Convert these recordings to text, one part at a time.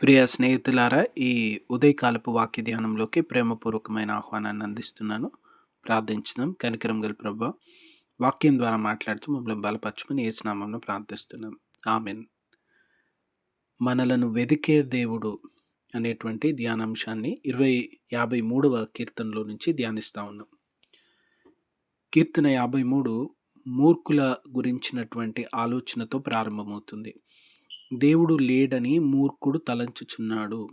ప్రియ స్నేహితులారా ఈ ఉదయకాలపు వాక్య ధ్యానంలోకి ప్రేమపూర్వకమైన ఆహ్వానాన్ని అందిస్తున్నాను. ప్రార్థించినాం కనికరం గల ప్రభా వాక్యం ద్వారా మాట్లాడుతూ మమ్మల్ని బలపరచుకుని ఏ స్నామంలో ప్రార్థిస్తున్నాం. ఆమెన్. మనలను వెదికే దేవుడు అనేటువంటి ధ్యానాంశాన్ని ఇరవై యాభై మూడవ కీర్తనలో నుంచి ధ్యానిస్తూ ఉన్నాం. కీర్తన యాభై మూడు మూర్ఖుల గురించినటువంటి ఆలోచనతో ప్రారంభమవుతుంది. దేవుడు లేడని మూర్ఖుడు తలంచుచున్నాడు.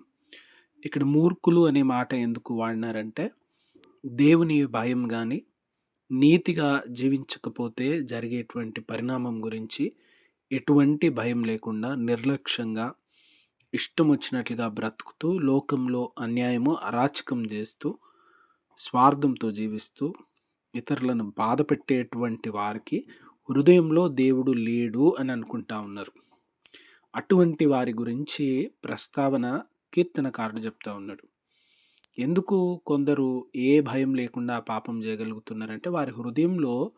ఇక్కడ మూర్ఖులు అనే మాట ఎందుకు వాడినారంటే దేవుని భయం కానీ నీతిగా జీవించకపోతే జరిగేటువంటి పరిణామం గురించి ఎటువంటి భయం లేకుండా నిర్లక్ష్యంగా ఇష్టం వచ్చినట్లుగా బ్రతుకుతూ లోకంలో అన్యాయము అరాచకం చేస్తూ స్వార్థంతో జీవిస్తూ ఇతరులను బాధ పెట్టేటువంటి వారికి హృదయంలో దేవుడు లేడు అని అనుకుంటా ఉన్నారు. అటువంటి వారి గురించి ప్రస్తావన కీర్తనకారుడు చెప్తా ఉన్నాడు. ఎందుకు కొందరు ఏ భయం లేకుండా పాపం చేయగలుగుతున్నారంటే వారి హృదయంలో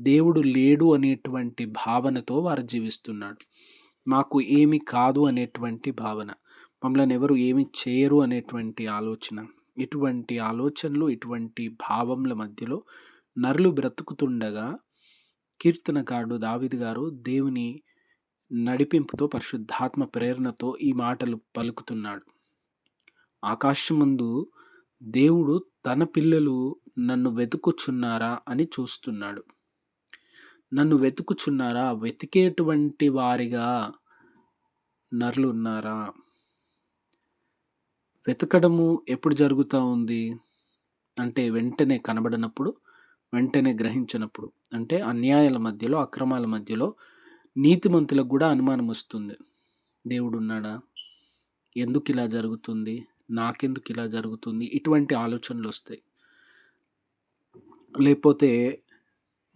దేవుడు లేడు అనేటువంటి భావనతో వారు జీవిస్తున్నాడు. మాకు ఏమి కాదు అనేటువంటి భావన. మమ్మల్ని ఎవరు ఏమి చేయరు అనేటువంటి ఆలోచన. ఇటువంటి ఆలోచనలు ఇటువంటి భావముల మధ్యలో నరులు బ్రతుకుతుండగా కీర్తనకారుడు దావిది గారు దేవుని నడిపింపుతో పరిశుద్ధాత్మ ప్రేరణతో ఈ మాటలు పలుకుతున్నాడు. ఆకాశమందు దేవుడు తన పిల్లలు నన్ను వెతుకుచున్నారా అని చూస్తున్నాడు. నన్ను వెతుకుచున్నారా? వెతికేటువంటి వారిగా నరులు ఉన్నారా వెతకడము ఎప్పుడు జరుగుతూ ఉంది? అంటే వెంటనే కనబడినప్పుడు వెంటనే గ్రహించినప్పుడు అంటే అన్యాయాల మధ్యలో అక్రమాల మధ్యలో నీతిమంతులకు కూడా అనుమానం వస్తుంది. దేవుడు ఉన్నాడా ఎందుకు ఇలా జరుగుతుంది? నాకెందుకు ఇలా జరుగుతుంది? ఇటువంటి ఆలోచనలు వస్తాయి. లేకపోతే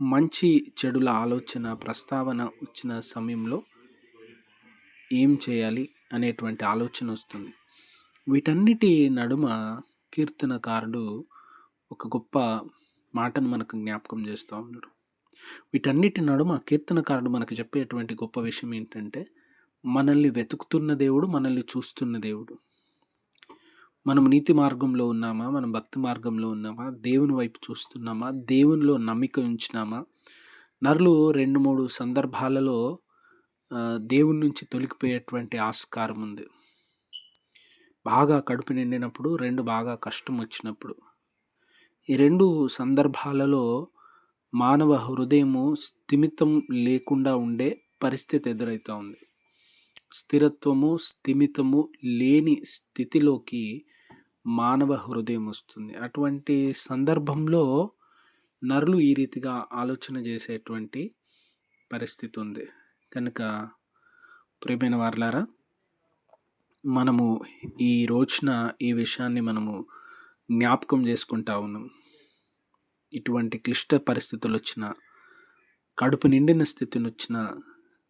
మంచి చెడుల ఆలోచన ప్రస్తావన వచ్చిన సమయంలో ఏం చేయాలి అనేటువంటి ఆలోచన వస్తుంది. వీటన్నిటి నడుమ కీర్తనకారుడు ఒక గొప్ప మాటను మనకు జ్ఞాపకం చేస్తూ ఉన్నాడు. వీటన్నిటి నడుమ కీర్తనకారుడు మనకు చెప్పేటువంటి గొప్ప విషయం ఏంటంటే మనల్ని వెతుకుతున్న దేవుడు మనల్ని చూస్తున్న దేవుడు. మనం నీతి మార్గంలో ఉన్నామా? మనం భక్తి మార్గంలో ఉన్నామా? దేవుని వైపు చూస్తున్నామా? దేవునిలో నమ్మిక ఉంచినామా? నరులు రెండు మూడు సందర్భాలలో దేవుని నుంచి తొలగిపోయేటువంటి ఆస్కారం ఉంది. బాగా కడుపు నిండినప్పుడు రెండు బాగా కష్టం వచ్చినప్పుడు. ఈ రెండు సందర్భాలలో మానవ హృదయము స్థిమితం లేకుండా ఉండే పరిస్థితి ఎదురవుతూ ఉంది. స్థిరత్వము స్థిమితము లేని స్థితిలోకి మానవ హృదయం వస్తుంది. అటువంటి సందర్భంలో నరులు ఈ రీతిగా ఆలోచన చేసేటువంటి పరిస్థితి ఉంది. కనుక ప్రియమైన వార్లారా మనము ఈ రోజున ఈ విషయాన్ని మనము జ్ఞాపకం చేసుకుంటా ఉన్నాం. ఇటువంటి క్లిష్ట పరిస్థితులు వచ్చిన కడుపు నిండిన స్థితిని వచ్చిన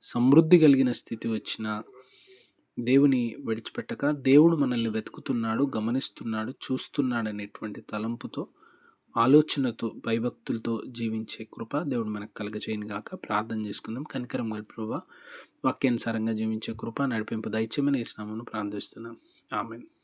సమృద్ధి కలిగిన స్థితి వచ్చిన దేవుని విడిచిపెట్టక దేవుడు మనల్ని వెతుకుతున్నాడు గమనిస్తున్నాడు చూస్తున్నాడు అనేటువంటి తలంపుతో ఆలోచనతో భయభక్తులతో జీవించే కృప దేవుడు మనకు కలగజేయను గాక. ప్రార్థన చేసుకుందాం. కనికరం గల ప్రభావ వాక్యానుసారంగా జీవించే కృప నడిపింపు దయచేమని వేసినామని ప్రార్థిస్తున్నాం. ఆమెను.